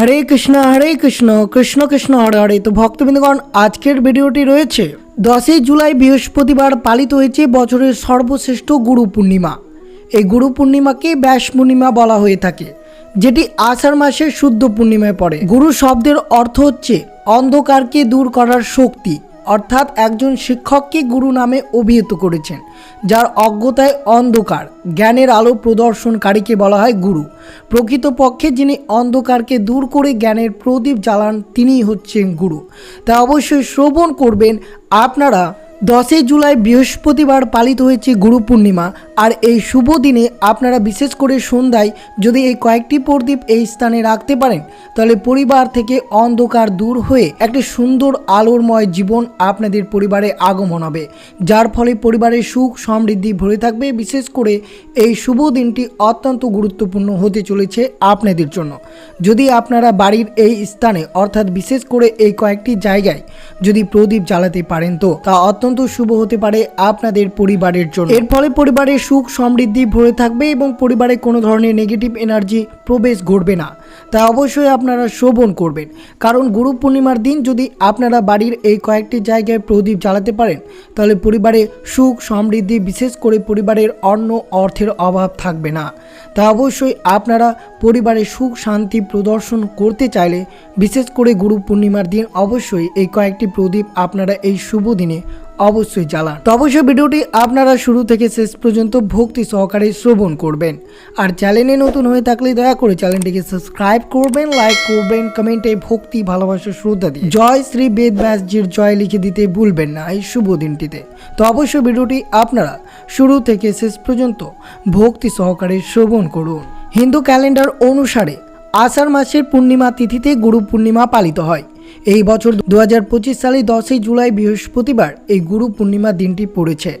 হরে কৃষ্ণ হরে কৃষ্ণ কৃষ্ণ কৃষ্ণ, হরে হরে। তো ভক্তবৃন্দগণ, আজকের ভিডিওটি রয়েছে, দশই জুলাই বৃহস্পতিবার পালিত হয়েছে বছরের সর্বশ্রেষ্ঠ গুরু পূর্ণিমা। এই গুরু পূর্ণিমাকে ব্যাস পূর্ণিমা বলা হয়ে থাকে, যেটি আষাঢ় মাসের শুদ্ধ পূর্ণিমায় পড়ে। গুরু শব্দের অর্থ হচ্ছে অন্ধকারকে দূর করার শক্তি। অর্থাৎ একজন শিক্ষককে গুরু নামে অভিহিত করেছেন, যার অজ্ঞতায় অন্ধকার, জ্ঞানের আলো প্রদর্শনকারীকে বলা হয় গুরু। প্রকৃতপক্ষে যিনি অন্ধকারকে দূর করে জ্ঞানের প্রদীপ জ্বালান, তিনিই হচ্ছেন গুরু। তা অবশ্যই শ্রবণ করবেন। আপনারা দশই জুলাই বৃহস্পতিবার পালিত হয়েছে গুরু পূর্ণিমা। আর এই শুভ দিনে আপনারা বিশেষ করে সন্ধ্যায় যদি এই কয়েকটি প্রদীপ এই স্থানে রাখতে পারেন, তাহলে পরিবার থেকে অন্ধকার দূর হয়ে একটি সুন্দর আলোরময় জীবন আপনাদের পরিবারে আগমন হবে। যার ফলে পরিবারের সুখ সমৃদ্ধি ভরে থাকবে। বিশেষ করে এই শুভ দিনটি অত্যন্ত গুরুত্বপূর্ণ হতে চলেছে আপনাদের জন্য। যদি আপনারা বাড়ির এই স্থানে, অর্থাৎ বিশেষ করে এই কয়েকটি জায়গায় যদি প্রদীপ জ্বালাতে পারেন তো, তা অত্যন্ত শুভ হতে পারে আপনাদের পরিবারের জন্য। এর ফলে পরিবারের সুখ সমৃদ্ধি ভরে থাকবে এবং পরিবারে কোনো ধরনের নেগেটিভ এনার্জি প্রবেশ ঘটবে না। তা অবশ্যই আপনারা শোভন করবেন। কারণ গুরু পূর্ণিমার দিন যদি আপনারা বাড়ির এই কয়েকটি জায়গায় প্রদীপ জ্বালাতে পারেন, তাহলে পরিবারে সুখ সমৃদ্ধি, বিশেষ করে পরিবারের অন্য অর্থের অভাব থাকবে না। তা অবশ্যই আপনারা পরিবারে সুখ শান্তি প্রদর্শন করতে চাইলে, বিশেষ করে গুরু পূর্ণিমার দিন অবশ্যই এই কয়েকটি প্রদীপ আপনারা এই শুভ দিনে অবশ্যই জ্বালান। তো অবশ্যই ভিডিওটি আপনারা শুরু থেকে শেষ পর্যন্ত ভক্তি সহকারে শ্রবণ করবেন। আর চ্যানেলে নতুন হয়ে থাকলে দয়া করে চ্যানেলটিকে সাবস্ক্রাইব করবেন, লাইক করবেন, কমেন্টে ভক্তি ভালোবাসা শ্রদ্ধা দিয়ে। জয় শ্রী বেদ ব্যাসজির জয় লিখে দিতে ভুলবেন না এই শুভ দিনটিতে। তো অবশ্যই ভিডিওটি আপনারা শুরু থেকে শেষ পর্যন্ত ভক্তি সহকারে শ্রবণ করুন। হিন্দু ক্যালেন্ডার অনুসারে আষাঢ় মাসের পূর্ণিমা তিথিতে গুরু পূর্ণিমা পালিত হয়। এই বছর দু হাজার পঁচিশ সালে দশই জুলাই বৃহস্পতিবার এই গুরু পূর্ণিমা দিনটি পড়েছে।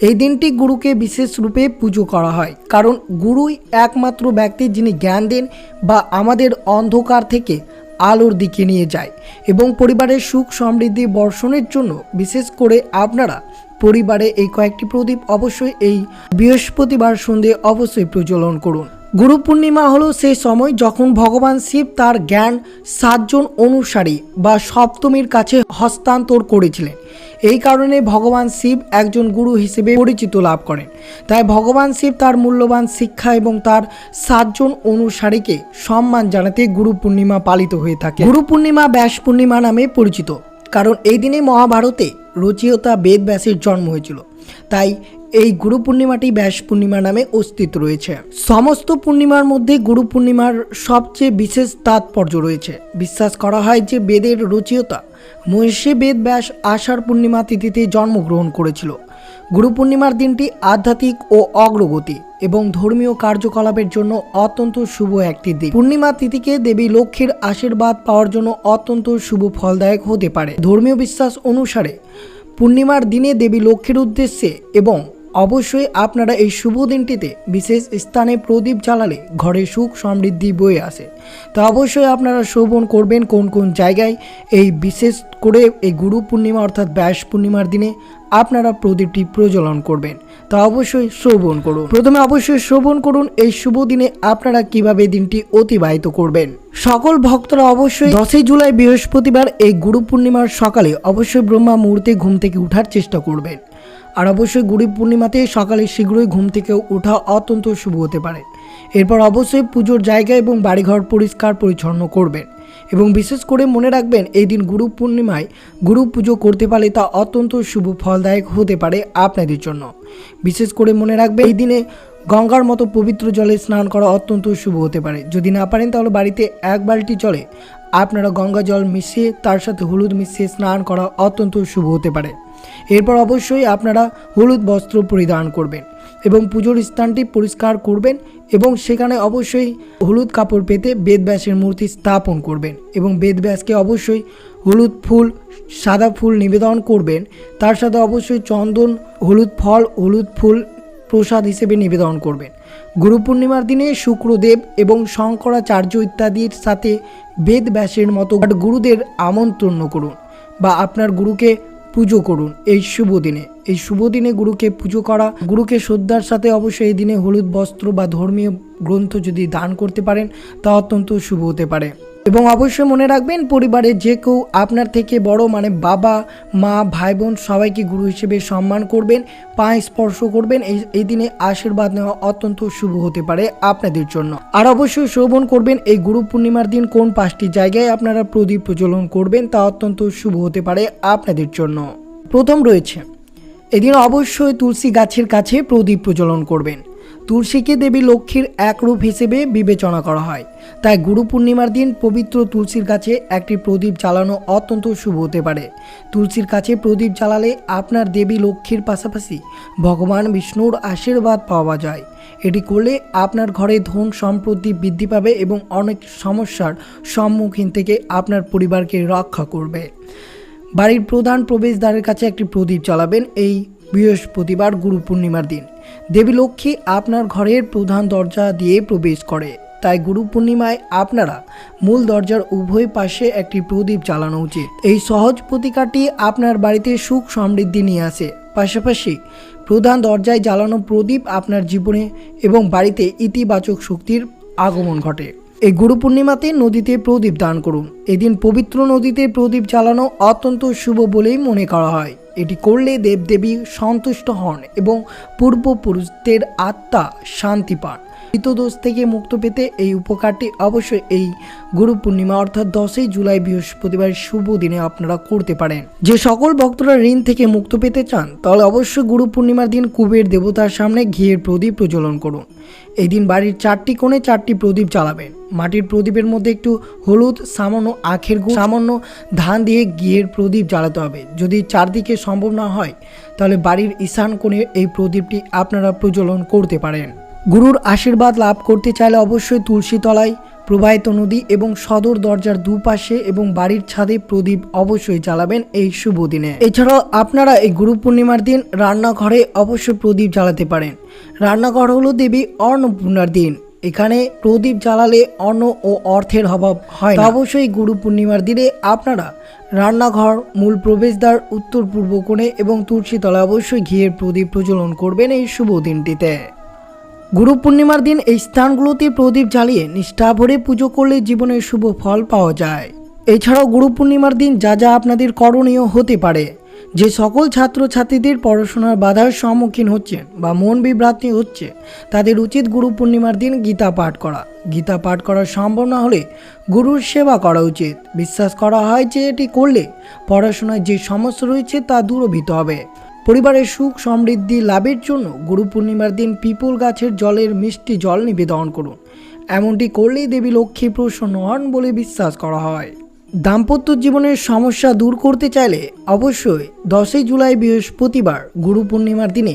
এই দিনটি গুরুকে বিশেষ রূপে পুজো করা হয়। কারণ গুরুই একমাত্র ব্যক্তি যিনি জ্ঞান দেন বা আমাদের অন্ধকার থেকে আলোর দিকে নিয়ে যায় এবং পরিবারের সুখ সমৃদ্ধি বর্ষণের জন্য বিশেষ করে আপনারা পরিবারে এই কয়েকটি প্রদীপ অবশ্যই এই বৃহস্পতিবার সন্ধে অবশ্যই প্রজ্বলন করুন। গুরু পূর্ণিমা হলো সেই সময় যখন ভগবান শিব তার জ্ঞান সাতজন অনুসারী বা সপ্তমীর কাছে হস্তান্তর করেছিলেন। এই কারণে ভগবান শিব একজন গুরু হিসেবে পরিচিত লাভ করেন। তাই ভগবান শিব তার মূল্যবান শিক্ষা এবং তার সাতজন অনুসারীকে সম্মান জানাতে গুরু পূর্ণিমা পালিত হয়ে থাকে। গুরু পূর্ণিমা ব্যাস পূর্ণিমা নামে পরিচিত। কারণ এই দিনে মহাভারতে রচয়িতা বেদ ব্যাসের জন্ম হয়েছিল। তাই এই গুরু পূর্ণিমাটি ব্যাস পূর্ণিমা নামে অস্তিত্ব রয়েছে। সমস্ত পূর্ণিমার মধ্যে গুরু পূর্ণিমার সবচেয়ে বিশেষ তাৎপর্য রয়েছে। বিশ্বাস করা হয় যে বেদের রচয়িতা মহিষী বেদ ব্যাস আষাঢ় পূর্ণিমা তিথিতে জন্মগ্রহণ করেছিল। গুরু পূর্ণিমার দিনটি আধ্যাত্মিক ও অগ্রগতি এবং ধর্মীয় কার্যকলাপের জন্য অত্যন্ত শুভ একটি দিন। পূর্ণিমা তিথিকে দেবী লক্ষ্মীর আশীর্বাদ পাওয়ার জন্য অত্যন্ত শুভ ফলদায়ক হতে পারে। ধর্মীয় বিশ্বাস অনুসারে পূর্ণিমার দিনে দেবী লক্ষ্মীর উদ্দেশ্যে এবং অবশ্যই আপনারা এই শুভ দিনটিতে বিশেষ স্থানে প্রদীপ জ্বালালে ঘরে সুখ সমৃদ্ধি বয়ে আসে। তা অবশ্যই আপনারা শ্রবণ করবেন কোন কোন জায়গায়। এই বিশেষ করে এই গুরু পূর্ণিমা অর্থাৎ ব্যাস পূর্ণিমার দিনে আপনারা প্রদীপটি প্রজ্বলন করবেন। তা অবশ্যই শ্রবণ করুন। প্রথমে অবশ্যই শ্রবণ করুন এই শুভ দিনে আপনারা কীভাবে দিনটি অতিবাহিত করবেন। সকল ভক্তরা অবশ্যই দশই জুলাই বৃহস্পতিবার এই গুরু পূর্ণিমার সকালে অবশ্যই ব্রহ্মা মুহূর্তে ঘুম থেকে উঠার চেষ্টা করবেন। আর অবশ্যই গুরু পূর্ণিমাতে সকালে শীঘ্রই ঘুম থেকে ওঠা অত্যন্ত শুভ হতে পারে। এরপর অবশ্যই পুজোর জায়গা এবং বাড়িঘর পরিষ্কার পরিচ্ছন্ন করবেন এবং বিশেষ করে মনে রাখবেন, এই দিন গুরু পূর্ণিমায় গুরু পুজো করতে পারলে তা অত্যন্ত শুভ ফলদায়ক হতে পারে আপনাদের জন্য। বিশেষ করে মনে রাখবেন, এই দিনে গঙ্গার মতো পবিত্র জলে স্নান করা অত্যন্ত শুভ হতে পারে। যদি না পারেন, তাহলে বাড়িতে এক বালতি জলে আপনারা গঙ্গা জল মিশিয়ে তার সাথে হলুদ মিশিয়ে স্নান করা অত্যন্ত শুভ হতে পারে। এরপর অবশ্যই আপনারা হলুদ বস্ত্র পরিধান করবেন এবং পুজোর স্থানটি পরিষ্কার করবেন এবং সেখানে অবশ্যই হলুদ কাপড় পেতে বেদব্যাসের মূর্তি স্থাপন করবেন এবং বেদব্যাসকে অবশ্যই হলুদ ফুল, সাদা ফুল নিবেদন করবেন। তার সাথে অবশ্যই চন্দন, হলুদ ফল, হলুদ ফুল প্রসাদ হিসেবে নিবেদন করবেন। গুরু পূর্ণিমার দিনে শুক্রদেব এবং শঙ্করাচার্য ইত্যাদির সাথে বেদ ব্যাসের মতো গুরুদের আমন্ত্রণ করুন বা আপনার গুরুকে পুজো করুন এই শুভ দিনে। এই শুভ দিনে গুরুকে পুজো করা, গুরুকে শ্রদ্ধার সাথে অবশ্যই এই দিনে হলুদ বস্ত্র বা ধর্মীয় গ্রন্থ যদি দান করতে পারেন, তা অত্যন্ত শুভ হতে পারে। এবং অবশ্যই মনে রাখবেন, পরিবারের যে কেউ আপনার থেকে বড় মানে বাবা, মা, ভাই, বোন, সবাইকে গুরু হিসেবে সম্মান করবেন, পায়ে স্পর্শ করবেন। এই এই দিনে আশীর্বাদ নেওয়া অত্যন্ত শুভ হতে পারে আপনাদের জন্য। আর অবশ্যই শ্রবণ করবেন, এই গুরু পূর্ণিমার দিন কোন পাঁচটি জায়গায় আপনারা প্রদীপ প্রজ্বলন করবেন তা অত্যন্ত শুভ হতে পারে আপনাদের জন্য। প্রথম রয়েছে, এদিন অবশ্যই তুলসী গাছের কাছে প্রদীপ প্রজ্বলন করবেন। তুলসীকে দেবী লক্ষ্মীর এক রূপ হিসেবে বিবেচনা করা হয়। তাই গুরু পূর্ণিমার দিন পবিত্র তুলসীর কাছে একটি প্রদীপ জ্বালানো অত্যন্ত শুভ হতে পারে। তুলসীর কাছে প্রদীপ জ্বালালে আপনার দেবী লক্ষ্মীর পাশাপাশি ভগবান বিষ্ণুর আশীর্বাদ পাওয়া যায়। এটি করলে আপনার ঘরে ধন সম্পত্তি বৃদ্ধি পাবে এবং অনেক সমস্যার সম্মুখীন থেকে আপনার পরিবারকে রক্ষা করবে। বাড়ির প্রধান প্রবেশদ্বারের কাছে একটি প্রদীপ জ্বালাবেন। এই বৃহস্পতিবার গুরু পূর্ণিমার দিন। দেবী লক্ষ্মী আপনার ঘরের প্রধান দরজা দিয়ে প্রবেশ করে। তাই গুরু পূর্ণিমায় আপনারা মূল দরজার উভয় পাশে একটি প্রদীপ জ্বালানো উচিত। এই সহজ প্রতিকারটি আপনার বাড়িতে সুখ সমৃদ্ধি নিয়ে আসে। পাশাপাশি প্রধান দরজায় জ্বালানো প্রদীপ আপনার জীবনে এবং বাড়িতে ইতিবাচক শক্তির আগমন ঘটে। এই গুরু পূর্ণিমাতে নদীতে প্রদীপ দান করুন। এদিন পবিত্র নদীতে প্রদীপ জ্বালানো অত্যন্ত শুভ বলেই মনে করা হয়। এটি করলে দেবদেবী সন্তুষ্ট হন এবং পূর্বপুরুষদের আত্মা শান্তি পান। দোষ থেকে মুক্ত পেতে এই উপকারটি অবশ্যই এই গুরু পূর্ণিমা অর্থাৎ দশই জুলাই বৃহস্পতিবার শুভ দিনে আপনারা করতে পারেন। যে সকল ভক্তরা ঋণ থেকে মুক্ত পেতে চান, তাহলে অবশ্যই গুরু পূর্ণিমার দিন কুবের দেবতার সামনে ঘিয়ের প্রদীপ প্রজ্বলন করুন। এই দিন বাড়ির চারটি কোণে চারটি প্রদীপ জ্বালাবেন। মাটির প্রদীপের মধ্যে একটু হলুদ, সামান্য আখের গুড়, সামান্য ধান দিয়ে ঘিয়ের প্রদীপ জ্বালাতে হবে। যদি চারদিকে সম্ভব না হয়, তাহলে বাড়ির ঈশান কোণে এই প্রদীপটি আপনারা প্রজ্বলন করতে পারেন। গুরুর আশীর্বাদ লাভ করতে চাইলে অবশ্যই তুলসী তলায় প্রবাহিত নদী এবং সদর দরজার দুপাশে এবং বাড়ির ছাদে প্রদীপ অবশ্যই জ্বালাবেন এই শুভ দিনে। এছাড়াও আপনারা এই গুরু পূর্ণিমার দিন রান্নাঘরে অবশ্যই প্রদীপ জ্বালাতে পারেন। রান্নাঘর হলো দেবী অন্নপূর্ণার দিন। এখানে প্রদীপ জ্বালালে অন্ন ও অর্থের অভাব হয় অবশ্যই গুরু পূর্ণিমার দিনে আপনারা রান্নাঘর, মূল প্রবেশদ্বার উত্তর পূর্ব কোণে এবং তুলসীতলা অবশ্যই ঘিয়ের প্রদীপ প্রজ্বলন করবেন এই শুভ দিনটিতে। গুরু পূর্ণিমার দিন এই স্থানগুলোতে প্রদীপ জ্বালিয়ে নিষ্ঠা ভরে পুজো করলে জীবনের শুভ ফল পাওয়া যায়। এছাড়াও গুরু পূর্ণিমার দিন যা যা আপনাদের করণীয় হতে পারে, যে সকল ছাত্রছাত্রীদের পড়াশোনার বাধার সম্মুখীন হচ্ছেন বা মন বিভ্রান্তি হচ্ছে, তাদের উচিত গুরু পূর্ণিমার দিন গীতা পাঠ করা। গীতা পাঠ করা সম্ভব না হলে গুরুর সেবা করা উচিত। বিশ্বাস করা হয় যে এটি করলে পড়াশোনায় যে সমস্যা রয়েছে তা দূরভূত হবে। পরিবারের সুখ সমৃদ্ধি লাভের জন্য গুরু পূর্ণিমার দিন পিপল গাছের জলের মিষ্টি জল নিবেদন করুন। এমনটি করলেই দেবী লক্ষ্মী প্রসন্ন হন বলে বিশ্বাস করা হয়। দাম্পত্য জীবনের সমস্যা দূর করতে চাইলে অবশ্যই দশই জুলাই বৃহস্পতিবার গুরু পূর্ণিমার দিনে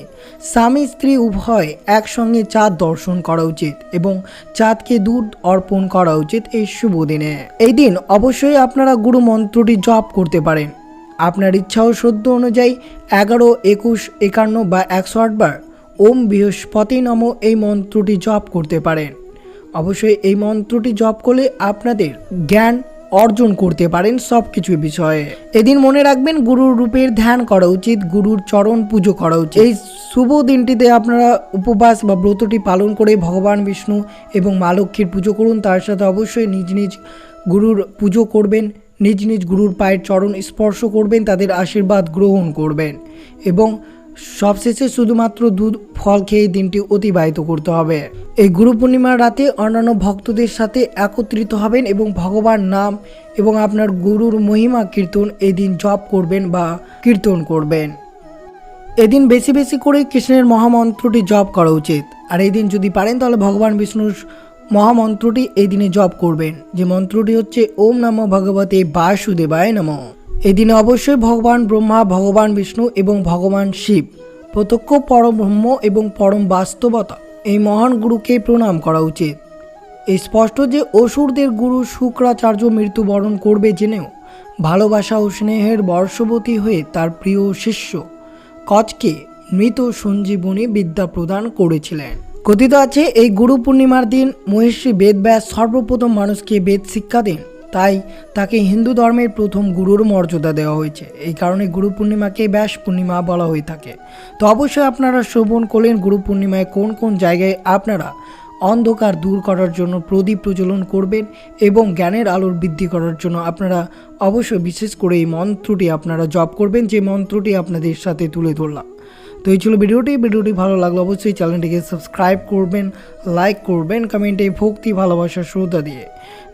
স্বামী স্ত্রী উভয় একসঙ্গে চাঁদ দর্শন করা উচিত এবং চাঁদকে দুধ অর্পণ করা উচিত এই শুভ দিনে। এই দিন অবশ্যই আপনারা গুরু মন্ত্রটি জপ করতে পারেন। আপনার ইচ্ছা ও শ্রদ্ধ অনুযায়ী এগারো, একুশ, একান্ন বা একশো আটবার ওম বৃহস্পতি নম এই মন্ত্রটি জপ করতে পারেন। অবশ্যই এই মন্ত্রটি জপ করলে আপনাদের জ্ঞান অর্জন করতে পারেন সব কিছু বিষয়ে। এদিন মনে রাখবেন গুরুর রূপের ধ্যান করা উচিত, গুরুর চরণ পুজো করা উচিত। এই শুভ দিনটিতে আপনারা উপবাস বা ব্রতটি পালন করে ভগবান, বিষ্ণু এবং মা লক্ষ্মীর পুজো করুন। তার সাথে অবশ্যই নিজ নিজ গুরুর পুজো করবেন। নিজ নিজ গুরুর পায়ের চরণ স্পর্শ করবেন, তাদের আশীর্বাদ গ্রহণ করবেন। এবং সবশেষে শুধুমাত্র দুধ, ফল খেয়ে দিনটি অতিবাহিত করতে হবে। এই গুরু পূর্ণিমার রাতে অন্যান্য ভক্তদের সাথে একত্রিত হবেন এবং ভগবান নাম এবং আপনার গুরুর মহিমা কীর্তন এই দিন জপ করবেন বা কীর্তন করবেন। এদিন বেশি বেশি করে কৃষ্ণের মহামন্ত্রটি জপ করা উচিত। আর এই দিন যদি পারেন, তাহলে ভগবান বিষ্ণুর মহামন্ত্রটি এই দিনে জপ করবেন। যে মন্ত্রটি হচ্ছে ওম নম ভগবতে বাসুদেবায় নম। এই দিনে অবশ্যই ভগবান ব্রহ্মা, ভগবান বিষ্ণু এবং ভগবান শিব, প্রত্যক্ষ পরব্রহ্ম এবং পরম বাস্তবতা এই মহান গুরুকে প্রণাম করা উচিত। এই স্পষ্ট যে অসুরদের গুরু শুক্রাচার্য মৃত্যুবরণ করবে জেনেও ভালোবাসা ও স্নেহের বর্ষবতী হয়ে তার প্রিয় শিষ্য কচকে মৃত সঞ্জীবনী বিদ্যা প্রদান করেছিলেন। কথিত আছে, এই গুরু পূর্ণিমার দিন মহিষী বেদব্যাস সর্বপ্রথম মানুষকে বেদ শিক্ষা দেন। তাই তাকে হিন্দু ধর্মের প্রথম গুরুর মর্যাদা দেওয়া হয়েছে। এই কারণে গুরু পূর্ণিমাকে ব্যাস পূর্ণিমা বলা হয়ে থাকে। তো অবশ্যই আপনারা শ্রবণ করলেন গুরু পূর্ণিমায় কোন কোন জায়গায় আপনারা অন্ধকার দূর করার জন্য প্রদীপ প্রজ্বলন করবেন এবং জ্ঞানের আলোর বৃদ্ধি করার জন্য আপনারা অবশ্যই বিশেষ করে এই মন্ত্রটি আপনারা জপ করবেন। যে মন্ত্রটি আপনাদের সাথে তুলে ধরলাম। তো এই ছিল ভিডিওটি। ভিডিওটি ভালো লাগলে অবশ্যই চ্যানেলটিকে সাবস্ক্রাইব করবেন, লাইক করবেন কমেন্টে ভক্তি, ভালোবাসা, শ্রদ্ধা দিয়ে।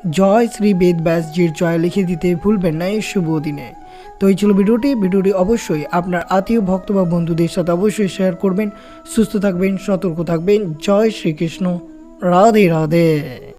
জয় শ্রী বেদ ব্যাসজির জয় লিখে দিতে ভুলবেন না, এই শুভ দিনে। তো এই ছিল ভিডিওটি। ভিডিওটি অবশ্যই আপনার আত্মীয়, ভক্ত বা বন্ধুদের সাথে অবশ্যই শেয়ার করবেন। সুস্থ থাকবেন, সতর্ক থাকবেন। জয় শ্রীকৃষ্ণ। রাধে রাধে।